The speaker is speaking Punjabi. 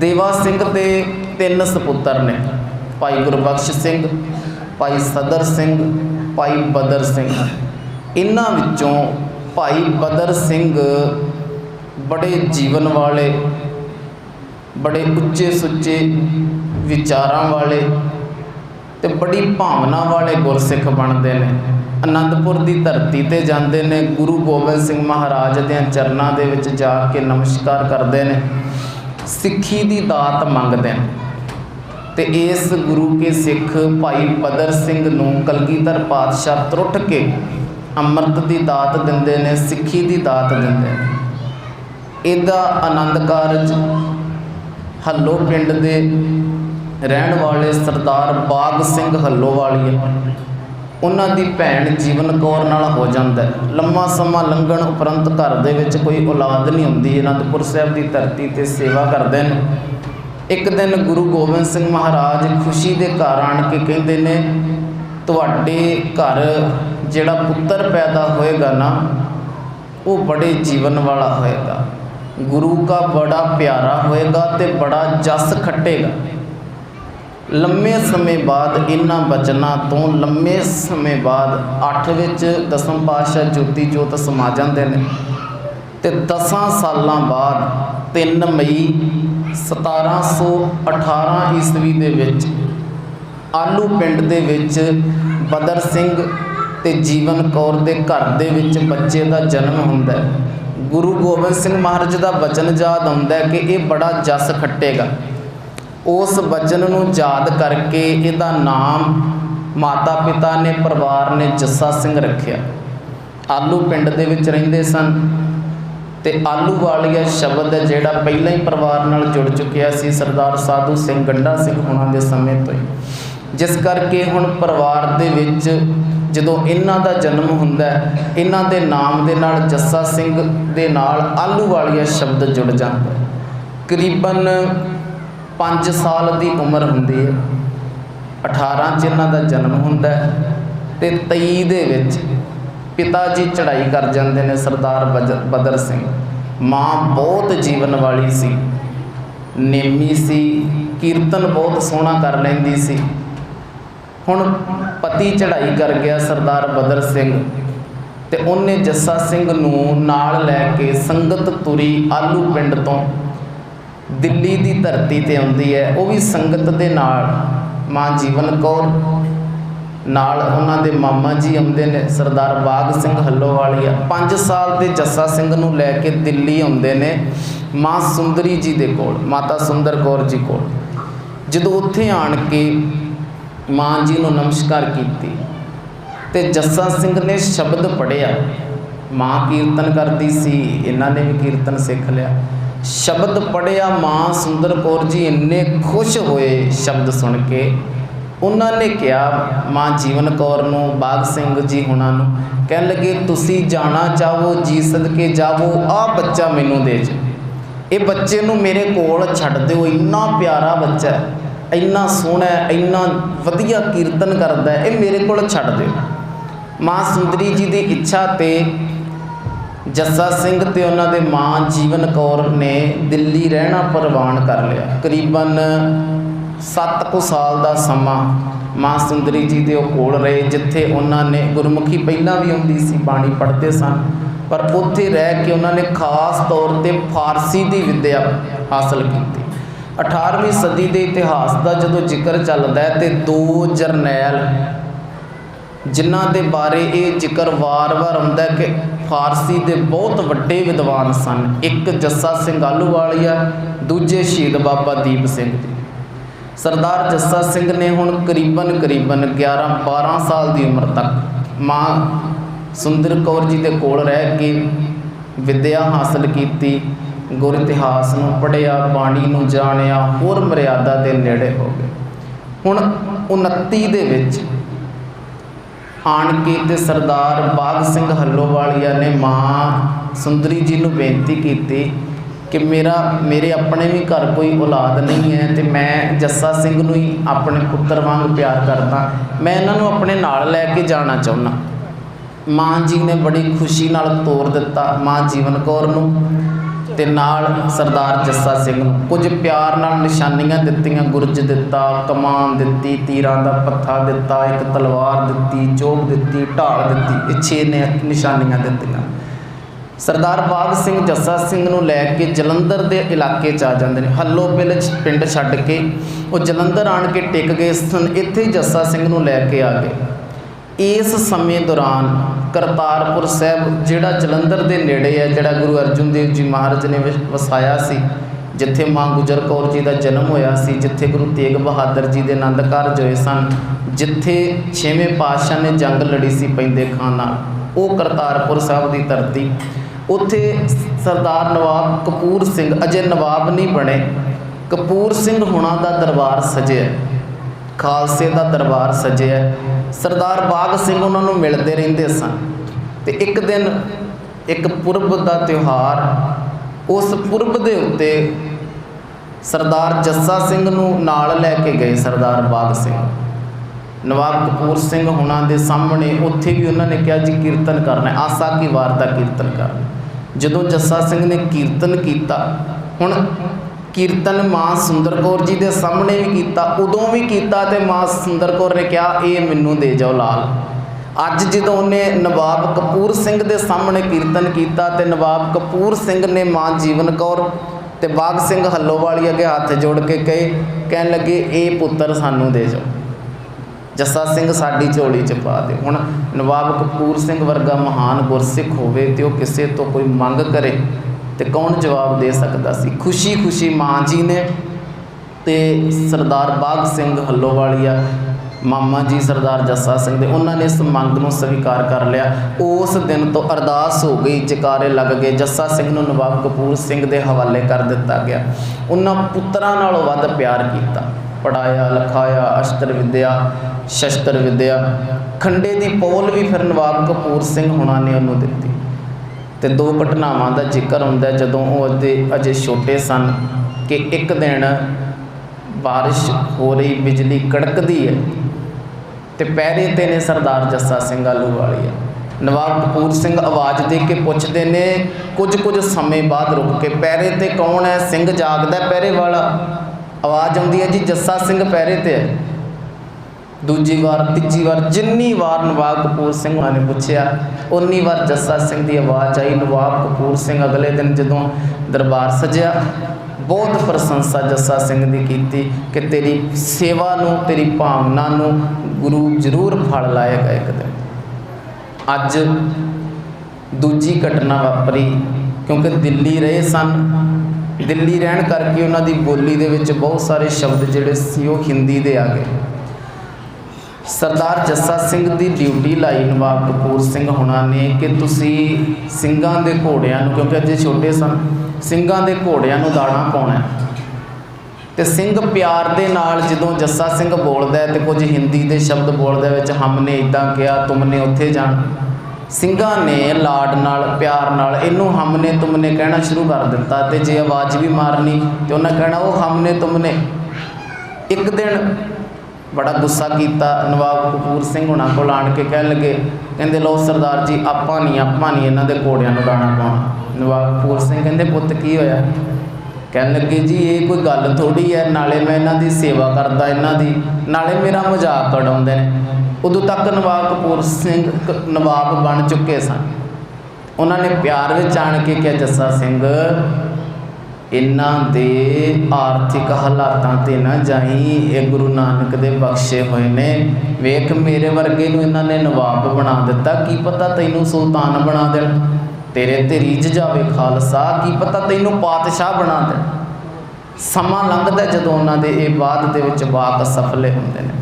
ਦੇਵਾ ਸਿੰਘ ਦੇ ਤਿੰਨ ਸਪੁੱਤਰ ਨੇ। ਭਾਈ ਗੁਰਬਖਸ਼ ਸਿੰਘ, ਭਾਈ ਸਦਰ ਸਿੰਘ, ਭਾਈ ਬਦਰ ਸਿੰਘ। ਇਹਨਾਂ ਵਿੱਚੋਂ ਭਾਈ ਬਦਰ ਸਿੰਘ ਬੜੇ ਜੀਵਨ ਵਾਲੇ, ਬੜੇ ਉੱਚੇ ਸੁੱਚੇ ਵਿਚਾਰਾਂ ਵਾਲੇ ਤੇ ਬੜੀ ਭਾਵਨਾ ਵਾਲੇ ਗੁਰਸਿੱਖ ਬਣਦੇ ਨੇ। ਅਨੰਦਪੁਰ ਦੀ ਧਰਤੀ ਤੇ ਜਾਂਦੇ ਨੇ, ਗੁਰੂ ਗੋਬਿੰਦ ਸਿੰਘ ਮਹਾਰਾਜ ਦੇ ਚਰਨਾਂ ਦੇ ਵਿੱਚ ਜਾ ਕੇ ਨਮਸਕਾਰ ਕਰਦੇ ਨੇ। ਸਿੱਖੀ ਦੀ ਦਾਤ ਮੰਗਦੇ ਨੇ। ਤੇ ਇਸ ਗੁਰੂ ਕੇ ਸਿੱਖ ਭਾਈ ਬਦਰ ਸਿੰਘ ਨੂੰ ਕਲਗੀਧਰ ਪਾਤਸ਼ਾਹ ਤਰੁੱਟ ਕੇ ਅੰਮ੍ਰਿਤ ਦੀ ਦਾਤ ਦਿੰਦੇ ਨੇ, ਸਿੱਖੀ ਦੀ ਦਾਤ ਦਿੰਦੇ ਨੇ। ਇਹਦਾ ਆਨੰਦ ਕਾਰਜ ਹੱਲੋ ਪਿੰਡ ਦੇ ਰਹਿਣ ਵਾਲੇ ਸਰਦਾਰ ਬਾਗ ਸਿੰਘ ਹੱਲੋਵਾਲੀਆ ਉਹਨਾਂ ਦੀ ਭੈਣ ਜੀਵਨ ਕੌਰ ਨਾਲ ਹੋ ਜਾਂਦਾ ਲੰਮਾ ਸਮਾਂ ਲੰਘਣ ਉਪਰੰਤ ਘਰ ਦੇ ਵਿੱਚ ਕੋਈ ਔਲਾਦ ਨਹੀਂ ਹੁੰਦੀ। ਅਨੰਦਪੁਰ ਸਾਹਿਬ ਦੀ ਧਰਤੀ ਤੇ ਸੇਵਾ ਕਰਦੇ ਨੇ। ਇੱਕ ਦਿਨ ਗੁਰੂ ਗੋਬਿੰਦ ਸਿੰਘ ਮਹਾਰਾਜ ਖੁਸ਼ੀ ਦੇ ਘਰ ਆਣ ਕੇ ਕਹਿੰਦੇ ਨੇ, ਤੁਹਾਡੇ ਘਰ ਜਿਹੜਾ ਪੁੱਤਰ ਪੈਦਾ ਹੋਏਗਾ ਨਾ, ਉਹ ਬੜੇ ਜੀਵਨ ਵਾਲਾ ਹੋਏਗਾ। ਗੁਰੂ ਕਾ ਬੜਾ ਪਿਆਰਾ ਹੋਏਗਾ ਤੇ ਬੜਾ ਜਸ ਖੱਟੇਗਾ। ਲੰਮੇ ਸਮੇਂ ਬਾਅਦ ਇਹਨਾਂ ਬਚਨਾਂ ਤੋਂ ਲੰਮੇ ਸਮੇਂ ਬਾਅਦ 8 ਵਿੱਚ ਦਸਮ ਪਾਤਸ਼ਾਹ ਜੋਤੀ ਜੋਤ ਸਮਾ ਜਾਂਦੇ ਨੇ ਤੇ 10 ਸਾਲਾਂ ਬਾਅਦ 3 ਮਈ 1718 ਈਸਵੀ ਦੇ ਵਿੱਚ ਆਲੂ ਪਿੰਡ ਦੇ ਵਿੱਚ ਬਦਰ ਸਿੰਘ ਤੇ ਜੀਵਨ ਕੌਰ ਦੇ ਘਰ ਦੇ ਵਿੱਚ ਬੱਚੇ ਦਾ ਜਨਮ ਹੁੰਦਾ ਹੈ। ਗੁਰੂ ਗੋਬਿੰਦ ਸਿੰਘ ਮਹਾਰਾਜ ਦਾ ਬਚਨ ਯਾਦ ਆਉਂਦਾ ਕਿ ਇਹ ਬੜਾ ਜਸ ਖੱਟੇਗਾ। ਉਸ ਬਚਨ ਨੂੰ ਯਾਦ ਕਰਕੇ ਇਹਦਾ ਨਾਮ ਮਾਤਾ ਪਿਤਾ ਨੇ, ਪਰਿਵਾਰ ਨੇ ਜੱਸਾ ਸਿੰਘ ਰੱਖਿਆ। ਆਲੂ ਪਿੰਡ ਦੇ ਵਿੱਚ ਰਹਿੰਦੇ ਸਨ ਤੇ ਆਲੂ ਵਾਲੀਆ ਸ਼ਬਦ ਹੈ ਜਿਹੜਾ ਪਹਿਲਾਂ ਹੀ ਪਰਿਵਾਰ ਨਾਲ ਜੁੜ ਚੁੱਕਿਆ ਸੀ, ਸਰਦਾਰ ਸਾਧੂ ਸਿੰਘ ਗੰਡਾ ਸਿੰਘ ਹੁਣਾਂ ਦੇ ਸਮੇਂ ਤੋਂ ਹੀ। ਜਿਸ ਕਰਕੇ ਹੁਣ ਪਰਿਵਾਰ ਦੇ ਵਿੱਚ ਜਦੋਂ ਇਹਨਾਂ ਦਾ ਜਨਮ ਹੁੰਦਾ ਇਹਨਾਂ ਦੇ ਨਾਮ ਦੇ ਨਾਲ ਜੱਸਾ ਸਿੰਘ ਦੇ ਨਾਲ ਆਲੂ ਵਾਲੀਆ ਸ਼ਬਦ ਜੁੜ ਜਾਂਦਾ ਕਰੀਬਨ 5 ਸਾਲ ਦੀ ਉਮਰ ਹੁੰਦੀ ਹੈ। 18 ਚ ਇਹਨਾਂ ਦਾ ਜਨਮ ਹੁੰਦਾ ਹੈ ਤੇ 23 ਦੇ ਵਿੱਚ ਪਿਤਾ ਜੀ ਚੜ੍ਹਾਈ ਕਰ ਜਾਂਦੇ ਨੇ ਸਰਦਾਰ ਬਜ- ਬਦਰ ਸਿੰਘ। ਮਾਂ ਬਹੁਤ ਜੀਵਨ ਵਾਲੀ ਸੀ। ਨੇਮੀ ਸੀ, ਕੀਰਤਨ ਬਹੁਤ ਸੋਹਣਾ ਕਰ ਲੈਂਦੀ ਸੀ। ਹੁਣ ਪਤੀ ਚੜ੍ਹਾਈ ਕਰ ਗਿਆ ਸਰਦਾਰ ਬਦਰ ਸਿੰਘ ਤੇ ਉਹਨੇ ਜੱਸਾ ਸਿੰਘ ਨੂੰ ਨਾਲ ਲੈ ਕੇ ਸੰਗਤ ਤੁਰੀ ਆਲੂ ਪਿੰਡ ਤੋਂ। ਦਿੱਲੀ ਦੀ ਧਰਤੀ ਤੇ ਆਉਂਦੀ ਹੈ, ਉਹ ਵੀ ਸੰਗਤ ਦੇ ਨਾਲ, ਮਾਂ ਜੀਵਨ ਕੌਰ ਨਾਲ ਉਹਨਾਂ ਦੇ ਮਾਮਾ ਜੀ ਆਉਂਦੇ ਨੇ, ਸਰਦਾਰ ਬਾਗ ਸਿੰਘ ਹੱਲੋਵਾਲੀਆ। 5 ਸਾਲ ਦੇ ਜੱਸਾ ਸਿੰਘ ਨੂੰ ਲੈ ਕੇ ਦਿੱਲੀ ਆਉਂਦੇ ਨੇ, ਮਾਂ ਸੁੰਦਰੀ ਜੀ ਦੇ ਕੋਲ, ਮਾਤਾ ਸੁੰਦਰ ਕੌਰ ਜੀ ਕੋਲ। ਜਦੋਂ ਉੱਥੇ ਆਣ ਕੇ ਮਾਂ ਜੀ ਨੂੰ ਨਮਸਕਾਰ ਕੀਤੀ ਤੇ ਜੱਸਾ ਸਿੰਘ ਨੇ ਸ਼ਬਦ ਪੜਿਆ ਮਾਂ ਕੀਰਤਨ ਕਰਦੀ ਸੀ, ਇਹਨਾਂ ਨੇ ਵੀ ਕੀਰਤਨ ਸਿੱਖ ਲਿਆ। ਸ਼ਬਦ ਪੜਿਆ ਮਾਂ ਸੁੰਦਰ ਕੌਰ ਜੀ ਇੰਨੇ ਖੁਸ਼ ਹੋਏ ਸ਼ਬਦ ਸੁਣ ਕੇ। ਉਹਨਾਂ ਨੇ ਕਿਹਾ, ਮਾਂ ਜੀਵਨ ਕੌਰ ਨੂੰ, ਬਾਗ ਸਿੰਘ ਜੀ ਹੁਣਾਂ ਨੂੰ, ਕਹਿਣ ਲੱਗੇ, ਤੁਸੀਂ ਜਾਣਾ ਚਾਹੋ, ਜੀ ਸਦਕੇ ਜਾਵੋ ਆ ਬੱਚਾ ਮੈਨੂੰ ਦੇ ਜੋ। ਇਹ ਬੱਚੇ ਨੂੰ ਮੇਰੇ ਕੋਲ ਛੱਡ ਦਿਓ, ਇੰਨਾ ਪਿਆਰਾ ਬੱਚਾ ਹੈ, ਇੰਨਾ ਸੋਹਣਾ ਹੈ, ਇੰਨਾ ਵਧੀਆ ਕੀਰਤਨ ਕਰਦਾ ਹੈ, ਇਹ ਮੇਰੇ ਕੋਲ ਛੱਡ ਦਿਓ। ਮਾਂ ਸੁੰਦਰੀ ਜੀ ਦੀ ਇੱਛਾ ਤੇ ਜੱਸਾ ਸਿੰਘ ਤੇ ਉਹਨਾਂ ਦੇ ਮਾਂ ਜੀਵਨ ਕੌਰ ਨੇ ਦਿੱਲੀ ਰਹਿਣਾ ਪ੍ਰਵਾਨ ਕਰ ਲਿਆ। ਕਰੀਬਨ 7 ਕੁ ਸਾਲ ਦਾ ਸਮਾਂ ਮਾਂ ਸੁੰਦਰੀ ਜੀ ਦੇ ਉਹ ਕੋਲ ਰਹੇ, ਜਿੱਥੇ ਉਹਨਾਂ ਨੇ ਗੁਰਮੁਖੀ ਪਹਿਲਾਂ ਵੀ ਆਉਂਦੀ ਸੀ, ਬਾਣੀ ਪੜ੍ਹਦੇ ਸਨ, ਪਰ ਉੱਥੇ ਰਹਿ ਕੇ ਉਹਨਾਂ ਨੇ ਖਾਸ ਤੌਰ ਤੇ ਫਾਰਸੀ ਦੀ ਵਿੱਦਿਆ ਹਾਸਲ ਕੀਤੀ। 18ਵੀਂ ਸਦੀ ਦੇ ਇਤਿਹਾਸ ਦਾ ਜਦੋਂ ਜ਼ਿਕਰ ਚੱਲਦਾ ਹੈ ਤੇ ਦੋ ਜਰਨੈਲ ਜਿਨ੍ਹਾਂ ਦੇ ਬਾਰੇ ਇਹ ਜ਼ਿਕਰ ਵਾਰ-ਵਾਰ ਆਉਂਦਾ ਕਿ ਫਾਰਸੀ ਦੇ ਬਹੁਤ ਵੱਡੇ ਵਿਦਵਾਨ ਸਨ। ਇੱਕ ਜੱਸਾ ਸਿੰਘ ਆਲੂਵਾਲੀਆ ਦੂਜੇ ਸ਼ਹੀਦ ਬਾਬਾ ਦੀਪ ਸਿੰਘ ਜੀ ਸਰਦਾਰ ਜੱਸਾ ਸਿੰਘ ਨੇ ਹੁਣ ਕਰੀਬਨ ਕਰੀਬਨ 11 12 ਸਾਲ ਦੀ ਉਮਰ ਤੱਕ ਮਾਂ ਸੁੰਦਰ ਕੌਰ ਜੀ ਦੇ ਕੋਲ ਰਹਿ ਕੇ ਵਿੱਦਿਆ ਹਾਸਲ ਕੀਤੀ, ਗੁਰ ਇਤਿਹਾਸ ਨੂੰ ਪੜ੍ਹਿਆ, ਬਾਣੀ ਨੂੰ ਜਾਣਿਆ, ਹੋਰ ਮਰਿਆਦਾ ਦੇ ਨੇੜੇ ਹੋ ਗਏ। ਹੁਣ 29 ਦੇ ਵਿੱਚ ਆਣ ਕੇ ਤੇ ਸਰਦਾਰ ਬਾਗ ਸਿੰਘ ਹੱਲੋਵਾਲੀਆ ਨੇ ਮਾਂ ਸੁੰਦਰੀ ਜੀ ਨੂੰ ਬੇਨਤੀ ਕੀਤੀ ਕਿ ਮੇਰਾ, ਮੇਰੇ ਆਪਣੇ ਵੀ ਘਰ ਕੋਈ ਔਲਾਦ ਨਹੀਂ ਹੈ ਤੇ ਮੈਂ ਜੱਸਾ ਸਿੰਘ ਨੂੰ ਹੀ ਆਪਣੇ ਪੁੱਤਰ ਵਾਂਗ ਪਿਆਰ ਕਰਦਾ। ਮੈਂ ਇਹਨਾਂ ਨੂੰ ਆਪਣੇ ਨਾਲ ਲੈ ਕੇ ਜਾਣਾ ਚਾਹੁੰਦਾ। ਮਾਂ ਜੀ ਨੇ ਬੜੀ ਖੁਸ਼ੀ ਨਾਲ ਤੋਰ ਦਿੱਤਾ। ਮਾਂ ਜੀਵਨ ਕੌਰ ਨੂੰ ਤੇ ਨਾਲ ਸਰਦਾਰ ਜੱਸਾ ਸਿੰਘ ਨੂੰ ਕੁਝ ਪਿਆਰ ਨਾਲ ਨਿਸ਼ਾਨੀਆਂ ਦਿੱਤੀਆਂ, ਗੁਰਜ ਦਿੱਤਾ, ਕਮਾਨ ਦਿੱਤੀ, ਤੀਰਾਂ ਦਾ ਪੱਥਾ ਦਿੱਤਾ, ਇੱਕ ਤਲਵਾਰ ਦਿੱਤੀ ਚੋਪ ਦਿੱਤੀ, ਢਾਲ ਦਿੱਤੀ, ਇਹ ਛੇ ਨੇ ਨਿਸ਼ਾਨੀਆਂ ਦਿੱਤੀਆਂ। ਸਰਦਾਰ ਬਾਗ ਸਿੰਘ ਜੱਸਾ ਸਿੰਘ ਨੂੰ ਲੈ ਕੇ ਜਲੰਧਰ ਦੇ ਇਲਾਕੇ ਚ ਆ ਜਾਂਦੇ ਨੇ। ਹੱਲੋ ਪਿਲ ਪਿੰਡ ਛੱਡ ਕੇ ਉਹ ਜਲੰਧਰ ਆਣ ਕੇ ਟਿਕ ਗਏ ਸਨ, ਇੱਥੇ ਹੀ ਜੱਸਾ ਸਿੰਘ ਨੂੰ ਲੈ ਕੇ ਆ ਗਏ। ਇਸ ਸਮੇਂ ਦੌਰਾਨ ਕਰਤਾਰਪੁਰ ਸਾਹਿਬ, ਜਿਹੜਾ ਜਲੰਧਰ ਦੇ ਨੇੜੇ ਹੈ, ਜਿਹੜਾ ਗੁਰੂ ਅਰਜਨ ਦੇਵ ਜੀ ਮਹਾਰਾਜ ਨੇ ਵਸ- ਵਸਾਇਆ ਸੀ, ਜਿੱਥੇ ਮਾਂ ਗੁਜਰ ਕੌਰ ਜੀ ਦਾ ਜਨਮ ਹੋਇਆ ਸੀ, ਜਿੱਥੇ ਗੁਰੂ ਤੇਗ ਬਹਾਦਰ ਜੀ ਦੇ ਆਨੰਦ ਕਾਰਜ ਹੋਏ ਸਨ, ਜਿੱਥੇ ਛੇਵੇਂ ਪਾਤਸ਼ਾਹ ਨੇ ਜੰਗ ਲੜੀ ਸੀ ਪੈਂਦੇ ਖਾਨ ਨਾਲ, ਉਹ ਕਰਤਾਰਪੁਰ ਸਾਹਿਬ ਦੀ ਧਰਤੀ। ਉੱਥੇ ਸਰਦਾਰ ਨਵਾਬ ਕਪੂਰ ਸਿੰਘ, ਅਜੇ ਨਵਾਬ ਨਹੀਂ ਬਣੇ, ਕਪੂਰ ਸਿੰਘ ਹੁਣਾਂ ਦਾ ਦਰਬਾਰ ਸਜਿਆ। ਖਾਲਸੇ ਦਾ ਦਰਬਾਰ ਸਜਿਆ। ਸਰਦਾਰ ਬਾਗ ਸਿੰਘ ਉਹਨਾਂ ਨੂੰ ਮਿਲਦੇ ਰਹਿੰਦੇ ਸਨ। ਤੇ ਇੱਕ ਦਿਨ ਇੱਕ ਪੁਰਬ ਦਾ ਤਿਉਹਾਰ ਉਸ ਪੁਰਬ ਦੇ ਉੱਤੇ ਸਰਦਾਰ ਜੱਸਾ ਸਿੰਘ ਨੂੰ ਨਾਲ ਲੈ ਕੇ ਗਏ ਸਰਦਾਰ ਬਾਗ ਸਿੰਘ। ਨਵਾਬ ਕਪੂਰ ਸਿੰਘ ਹੁਣਾਂ ਦੇ ਸਾਹਮਣੇ ਉੱਥੇ ਵੀ ਉਹਨਾਂ ਨੇ ਕਿਹਾ ਜੀ ਕੀਰਤਨ ਕਰਨਾ ਆਸਾ ਕੀ ਵਾਰ ਦਾ ਕੀਰਤਨ ਕਰਨਾ ਜਦੋਂ ਜੱਸਾ ਸਿੰਘ ਨੇ ਕੀਰਤਨ ਕੀਤਾ, ਹੁਣ ਕੀਰਤਨ ਮਾਂ ਸੁੰਦਰ ਕੌਰ ਜੀ ਦੇ ਸਾਹਮਣੇ ਵੀ ਕੀਤਾ, ਉਦੋਂ ਵੀ ਕੀਤਾ ਤੇ ਮਾਂ ਸੁੰਦਰ ਕੌਰ ਨੇ ਕਿਹਾ, ਇਹ ਮੈਨੂੰ ਦੇ ਜਾਓ ਲਾਲ। ਅੱਜ ਜਦੋਂ ਉਹਨੇ ਨਵਾਬ ਕਪੂਰ ਸਿੰਘ ਦੇ ਸਾਹਮਣੇ ਕੀਰਤਨ ਕੀਤਾ ਤੇ ਨਵਾਬ ਕਪੂਰ ਸਿੰਘ ਨੇ ਮਾਂ ਜੀਵਨ ਕੌਰ ਤੇ ਬਾਗ ਸਿੰਘ ਹੱਲੋਵਾਲੀ ਅੱਗੇ ਹੱਥ ਜੋੜ ਕੇ ਕਹੇ, ਕਹਿਣ ਲੱਗੇ, ਇਹ ਪੁੱਤਰ ਸਾਨੂੰ ਦੇ ਜਾਓ। ਜੱਸਾ ਸਿੰਘ ਸਾਡੀ ਝੋਲੀ ਚ ਪਾ ਦੇ ਹੁਣ ਨਵਾਬ ਕਪੂਰ ਸਿੰਘ ਵਰਗਾ ਮਹਾਨ ਗੁਰਸਿੱਖ ਹੋਵੇ ਤੇ ਉਹ ਕਿਸੇ ਤੋਂ ਕੋਈ ਮੰਗ ਕਰੇ ਤੇ ਕੌਣ ਜਵਾਬ ਦੇ ਸਕਦਾ ਸੀ? ਖੁਸ਼ੀ ਖੁਸ਼ੀ ਮਾਂ ਜੀ ਨੇ ਤੇ ਸਰਦਾਰ ਬਾਗ ਸਿੰਘ ਹੱਲੋਵਾਲੀਆ, ਮਾਮਾ ਜੀ ਸਰਦਾਰ ਜੱਸਾ ਸਿੰਘ ਦੇ, ਉਹਨਾਂ ਨੇ ਇਸ ਮੰਗ ਨੂੰ ਸਵੀਕਾਰ ਕਰ ਲਿਆ। ਉਸ ਦਿਨ ਤੋਂ ਅਰਦਾਸ ਹੋ ਗਈ, ਜਕਾਰੇ ਲੱਗ ਗਏ। ਜੱਸਾ ਸਿੰਘ ਨੂੰ ਨਵਾਬ ਕਪੂਰ ਸਿੰਘ ਦੇ ਹਵਾਲੇ ਕਰ ਦਿੱਤਾ ਗਿਆ। ਉਹਨਾਂ ਪੁੱਤਰਾਂ ਨਾਲੋਂ ਵੱਧ ਪਿਆਰ ਕੀਤਾ। ਪੜਾਇਆ ਲਿਖਾਇਆ, ਅਸ਼ਤਰ ਵਿਦਿਆ, ਸ਼ਸਤਰ ਵਿਦਿਆ। ਖੰਡੇ ਦੀ ਪੋਲ ਵੀ ਫਿਰ ਨਵਾਬ ਕਪੂਰ ਸਿੰਘ ਹੁਣਾਂ ਨੇ ਉਹਨੂੰ ਦਿੱਤੀ। ਤੇ ਦੋ ਘਟਨਾਵਾਂ ਦਾ ਜ਼ਿਕਰ ਹੁੰਦਾ ਜਦੋਂ ਉਹ ਅਜੇ ਅਜੇ ਛੋਟੇ ਸਨ ਕਿ ਇੱਕ ਦਿਨ ਬਾਰਿਸ਼ ਹੋ ਰਹੀ, ਬਿਜਲੀ ਕੜਕਦੀ ਹੈ ਤੇ ਪਹਿਰੇ ਤੇ ਨੇ ਸਰਦਾਰ ਜੱਸਾ ਸਿੰਘ ਆਲੂਵਾਲੀਆ ਨਵਾਬ ਕਪੂਰ ਸਿੰਘ ਆਵਾਜ਼ ਦੇ ਕੇ ਪੁੱਛਦੇ ਨੇ, ਕੁਝ ਕੁਝ ਸਮੇਂ ਬਾਅਦ ਰੁਕ ਕੇ, ਪਹਿਰੇ ਤੇ ਕੌਣ ਹੈ? ਸਿੰਘ ਜਾਗਦਾ ਪਹਿਰੇ ਵਾਲਾ? ਆਵਾਜ਼ ਆਉਂਦੀ ਹੈ ਜੀ, ਜੱਸਾ ਸਿੰਘ ਪਹਿਰੇ ਤੇ ਹੈ। ਦੂਜੀ ਵਾਰ, ਤੀਜੀ ਵਾਰ, ਜਿੰਨੀ ਵਾਰ ਨਵਾਬ ਕਪੂਰ ਸਿੰਘ ਉਹਨਾਂ ਨੇ ਪੁੱਛਿਆ ਉਨੀ ਵਾਰ ਜੱਸਾ ਸਿੰਘ ਦੀ ਆਵਾਜ਼ ਆਈ, ਨਵਾਬ ਕਪੂਰ ਸਿੰਘ ਅਗਲੇ ਦਿਨ ਜਦੋਂ ਦਰਬਾਰ ਸਜਿਆ, ਬਹੁਤ ਪ੍ਰਸ਼ੰਸਾ ਜੱਸਾ ਸਿੰਘ ਦੀ ਕੀਤੀ ਕਿ ਤੇਰੀ ਸੇਵਾ ਨੂੰ, ਤੇਰੀ ਭਾਵਨਾ ਨੂੰ ਗੁਰੂ ਜ਼ਰੂਰ ਫਲ ਲਾਏਗਾ ਇੱਕ ਦਿਨ। ਅੱਜ ਦੂਜੀ ਘਟਨਾ ਵਾਪਰੀ, ਕਿਉਂਕਿ ਦਿੱਲੀ ਰਹੇ ਸਨ। ਦਿੱਲੀ ਰਹਿਣ ਕਰਕੇ ਉਹਨਾਂ ਦੀ ਬੋਲੀ ਦੇ ਵਿੱਚ ਬਹੁਤ ਸਾਰੇ ਸ਼ਬਦ ਜਿਹੜੇ ਸੀ, ਉਹ ਹਿੰਦੀ ਦੇ ਆ ਗਏ। ਸਰਦਾਰ ਜੱਸਾ ਸਿੰਘ ਦੀ ਡਿਊਟੀ ਲਾਈ ਨਵਾਬ ਕਪੂਰ ਸਿੰਘ ਹੁਣਾਂ ਨੇ ਕਿ ਤੁਸੀਂ ਸਿੰਘਾਂ ਦੇ ਘੋੜਿਆਂ ਨੂੰ, ਕਿਉਂਕਿ ਅਜੇ ਛੋਟੇ ਸਨ, ਸਿੰਘਾਂ ਦੇ ਘੋੜਿਆਂ ਨੂੰ ਦਾਣਾ ਪਾਉਣਾ ਹੈ। ਤੇ ਸਿੰਘ ਪਿਆਰ ਦੇ ਨਾਲ ਜਦੋਂ ਜੱਸਾ ਸਿੰਘ ਬੋਲਦਾ ਹੈ ਤੇ ਕੁਝ ਹਿੰਦੀ ਦੇ ਸ਼ਬਦ ਬੋਲਦਾ ਹੈ, ਵਿੱਚ ਹਮਨੇ ਇਦਾਂ ਕਿਹਾ, ਤੁਮਨੇ ਉੱਥੇ ਜਾਣ ਸਿੰਘਾਂ ਨੇ ਲਾਡ ਨਾਲ, ਪਿਆਰ ਨਾਲ ਇਹਨੂੰ ਹਮਨੇ ਤੁਮਨੇ ਕਹਿਣਾ ਸ਼ੁਰੂ ਕਰ ਦਿੱਤਾ ਤੇ ਜੇ ਆਵਾਜ਼ ਵੀ ਮਾਰਨੀ ਤੇ ਉਹਨਾਂ ਕਹਿਣਾ, ਉਹ ਹਮਨੇ ਤੁਮਨੇ ਇੱਕ ਦਿਨ ਬੜਾ ਗੁੱਸਾ ਕੀਤਾ, ਨਵਾਬ ਕਪੂਰ ਸਿੰਘ ਹੁਣਾਂ ਕੋਲ ਆਣ ਕੇ ਕਹਿਣ ਲੱਗੇ, ਕਹਿੰਦੇ ਲਓ ਸਰਦਾਰ ਜੀ, ਆਪਾਂ ਨਹੀਂ ਆਪਾਂ ਨਹੀਂ ਇਹਨਾਂ ਦੇ ਘੋੜਿਆਂ ਨੂੰ ਦਾਣਾ ਪਾਉਣਾ। ਨਵਾਬ ਕਪੂਰ ਸਿੰਘ ਕਹਿੰਦੇ, ਪੁੱਤ ਕੀ ਹੋਇਆ? ਕਹਿਣ ਲੱਗੇ, ਜੀ ਇਹ ਕੋਈ ਗੱਲ ਥੋੜੀ ਹੈ, ਨਾਲੇ ਮੈਂ ਇਹਨਾਂ ਦੀ ਸੇਵਾ ਕਰਦਾ ਇਹਨਾਂ ਦੀ, ਨਾਲੇ ਮੇਰਾ ਮਜ਼ਾਕ ਉਡਾਉਂਦੇ ਨੇ। ਉਦੋਂ ਤੱਕ ਨਵਾਬ ਕਪੂਰ ਸਿੰਘ ਨਵਾਬ ਬਣ ਚੁੱਕੇ ਸਨ। ਉਹਨਾਂ ਨੇ ਪਿਆਰ ਵਿੱਚ ਆਣ ਕੇ ਕਿਹਾ, ਜੱਸਾ ਸਿੰਘ ਇਹਨਾਂ ਦੇ ਆਰਥਿਕ ਹਾਲਾਤਾਂ ਤੇ ਨਾ ਜਾਈ। ਇਹ ਗੁਰੂ ਨਾਨਕ ਦੇ ਬਖਸ਼ੇ ਹੋਏ ਨੇ। ਵੇਖ, ਮੇਰੇ ਵਰਗੇ ਨੂੰ ਇਹਨਾਂ ਨੇ ਨਵਾਬ ਬਣਾ ਦਿੱਤਾ। ਕੀ ਪਤਾ ਤੈਨੂੰ ਸੁਲਤਾਨ ਬਣਾ ਦੇਣ? ਤੇਰੇ ਤੇ ਰੀਝ ਜਾਵੇ ਖਾਲਸਾ। ਕੀ ਪਤਾ ਤੈਨੂੰ ਪਾਤਸ਼ਾਹ ਬਣਾ ਦੇਣ? ਸਮਾਂ ਲੰਘਦਾ ਜਦੋਂ ਉਹਨਾਂ ਦੇ ਇਹ ਬਾਤ ਦੇ ਵਿੱਚ ਵਾਕ ਸਫਲੇ ਹੁੰਦੇ ਨੇ।